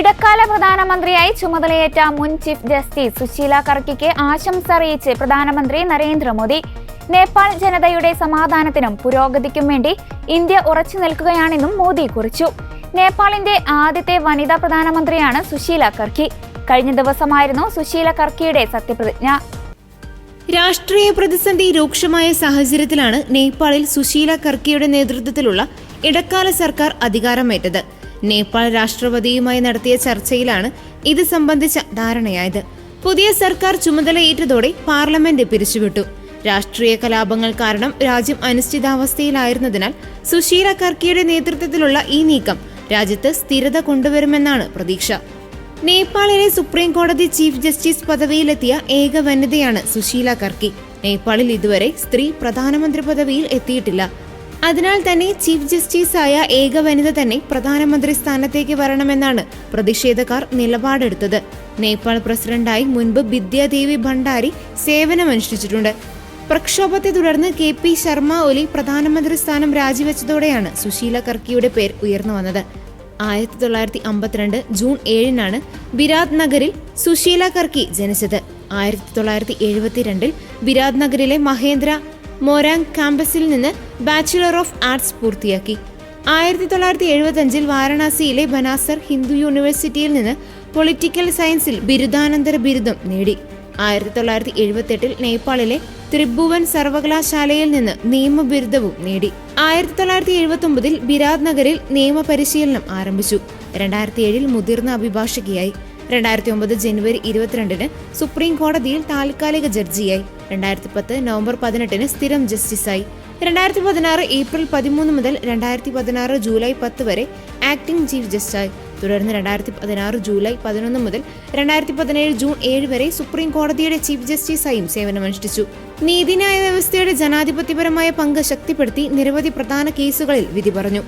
ഇടക്കാല പ്രധാനമന്ത്രിയായി ചുമതലയേറ്റ മുൻ ചീഫ് ജസ്റ്റിസ് സുശീല കർക്കിക്ക് ആശംസ അറിയിച്ച് പ്രധാനമന്ത്രി നരേന്ദ്രമോദി നേപ്പാൾ ജനതയുടെ സമാധാനത്തിനും പുരോഗതിക്കും വേണ്ടി ഇന്ത്യ ഉറച്ചു നിൽക്കുകയാണെന്നും മോദി കുറിച്ചു. നേപ്പാളിന്റെ ആദ്യത്തെ വനിതാ പ്രധാനമന്ത്രിയാണ് സുശീല കർക്കി. കഴിഞ്ഞ ദിവസമായിരുന്നു സുശീല കർക്കിയുടെ സത്യപ്രതിജ്ഞ. രാഷ്ട്രീയ പ്രതിസന്ധി രൂക്ഷമായ സാഹചര്യത്തിലാണ് നേപ്പാളിൽ സുശീല കർക്കിയുടെ നേതൃത്വത്തിലുള്ള ഇടക്കാല സർക്കാർ അധികാരമേറ്റത്. നേപ്പാൾ രാഷ്ട്രപതിയുമായി നടത്തിയ ചർച്ചയിലാണ് ഇത് സംബന്ധിച്ച ധാരണയായത്. പുതിയ സർക്കാർ ചുമതലയേറ്റതോടെ പാർലമെന്റ് പിരിച്ചുവിട്ടു. രാഷ്ട്രീയ കലാപങ്ങൾ കാരണം രാജ്യം അനിശ്ചിതാവസ്ഥയിലായിരുന്നതിനാൽ സുശീല കർക്കിയുടെ നേതൃത്വത്തിലുള്ള ഈ നീക്കം രാജ്യത്ത് സ്ഥിരത കൊണ്ടുവരുമെന്നാണ് പ്രതീക്ഷ. നേപ്പാളിലെ സുപ്രീം കോടതി ചീഫ് ജസ്റ്റിസ് പദവിയിലെത്തിയ ഏക വനിതയാണ് സുശീല കർക്കി. നേപ്പാളിൽ ഇതുവരെ സ്ത്രീ പ്രധാനമന്ത്രി പദവിയിൽ എത്തിയിട്ടില്ല. അതിനാൽ തന്നെ ചീഫ് ജസ്റ്റിസായ ഏക വനിത തന്നെ പ്രധാനമന്ത്രി സ്ഥാനത്തേക്ക് വരണമെന്നാണ് പ്രതിഷേധക്കാർ നിലപാടെടുത്തത്. നേപ്പാൾ പ്രസിഡന്റായി മുൻപ് ബിദ്യാദേവി ഭണ്ഡാരി സേവനമനുഷ്ഠിച്ചിട്ടുണ്ട്. പ്രക്ഷോഭത്തെ തുടർന്ന് കെ പി ശർമ്മ ഒലി പ്രധാനമന്ത്രി സ്ഥാനം രാജിവെച്ചതോടെയാണ് സുശീല കർക്കിയുടെ പേർ ഉയർന്നു വന്നത്. ആയിരത്തി തൊള്ളായിരത്തി അമ്പത്തിരണ്ട് ജൂൺ ഏഴിനാണ് ബിരാത് നഗറിൽ സുശീല കർക്കി ജനിച്ചത്. ആയിരത്തി തൊള്ളായിരത്തി എഴുപത്തിരണ്ടിൽ ബിരാത് നഗറിലെ മഹേന്ദ്ര മോരാങ് കാമ്പസിൽ നിന്ന് ബാച്ചിലർ ഓഫ് ആർട്സ് പൂർത്തിയാക്കി. ആയിരത്തി തൊള്ളായിരത്തി എഴുപത്തഞ്ചിൽ വാരണാസിയിലെ ബനാസർ ഹിന്ദു യൂണിവേഴ്സിറ്റിയിൽ നിന്ന് പൊളിറ്റിക്കൽ സയൻസിൽ ബിരുദാനന്തര ബിരുദം നേടി. ആയിരത്തി തൊള്ളായിരത്തി എഴുപത്തെട്ടിൽ നേപ്പാളിലെ ത്രിഭുവൻ സർവകലാശാലയിൽ നിന്ന് നിയമ ബിരുദവും നേടി. ആയിരത്തി തൊള്ളായിരത്തി എഴുപത്തി ഒമ്പതിൽ ബിരാത് നഗറിൽ നിയമപരിശീലനം ആരംഭിച്ചു. രണ്ടായിരത്തി ഏഴിൽ മുതിർന്ന അഭിഭാഷകയായി. രണ്ടായിരത്തി ഒമ്പത് ജനുവരി ഇരുപത്തിരണ്ടിന് സുപ്രീം കോടതിയിൽ താൽക്കാലിക ജഡ്ജിയായി. രണ്ടായിരത്തി പത്ത് നവംബർ പതിനെട്ടിന് സ്ഥിരം ജസ്റ്റിസായി. രണ്ടായിരത്തി പതിനാറ് ഏപ്രിൽ പതിമൂന്ന് മുതൽ രണ്ടായിരത്തി പതിനാറ് ജൂലൈ പത്ത് വരെ ആക്ടിംഗ് ചീഫ് ജസ്റ്റിസായി തുടർന്ന് രണ്ടായിരത്തി പതിനാറ് ജൂലൈ പതിനൊന്ന് മുതൽ രണ്ടായിരത്തി പതിനേഴ് ജൂൺ ഏഴ് വരെ സുപ്രീം കോടതിയുടെ ചീഫ് ജസ്റ്റിസായും സേവനമനുഷ്ഠിച്ചു. നീതിന്യായ വ്യവസ്ഥയുടെ ജനാധിപത്യപരമായ പങ്ക് ശക്തിപ്പെടുത്തി നിരവധി പ്രധാന കേസുകളിൽ വിധി പറഞ്ഞു.